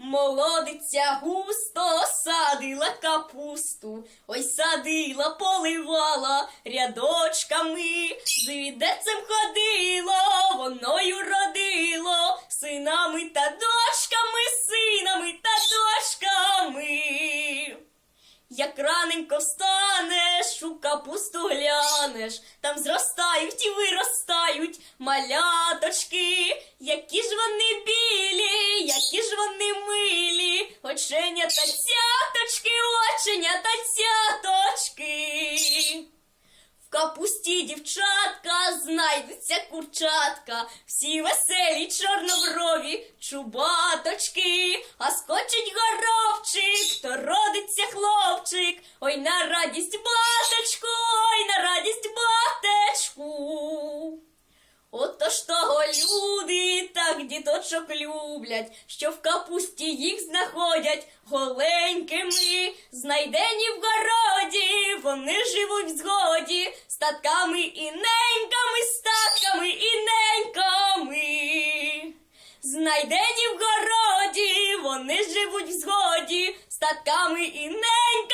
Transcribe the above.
Молодиця густо садила капусту, ой садила, поливала рядочками, з відерцем ходило, воною родило, синами та дочками, синами та дочками. Як раненько встанеш, у капусту глянеш, там зростають і виростають маляточки, які ж вони білі, оченя та цяточки, оченя та цяточки. В капусті дівчатка знайдуться курчатка, всі веселі чорноброві чубаточки, а скочить горобчик, то родиться хлопчик. Ой на радість батечку, ой на радість батечку. Отож того люди діточок люблять, що в капусті їх знаходять голенькими, знайдені в городі, вони живуть в згоді, статками і неньками, статками і неньками. Знайдені в городі, вони живуть в згоді, статками і неньками.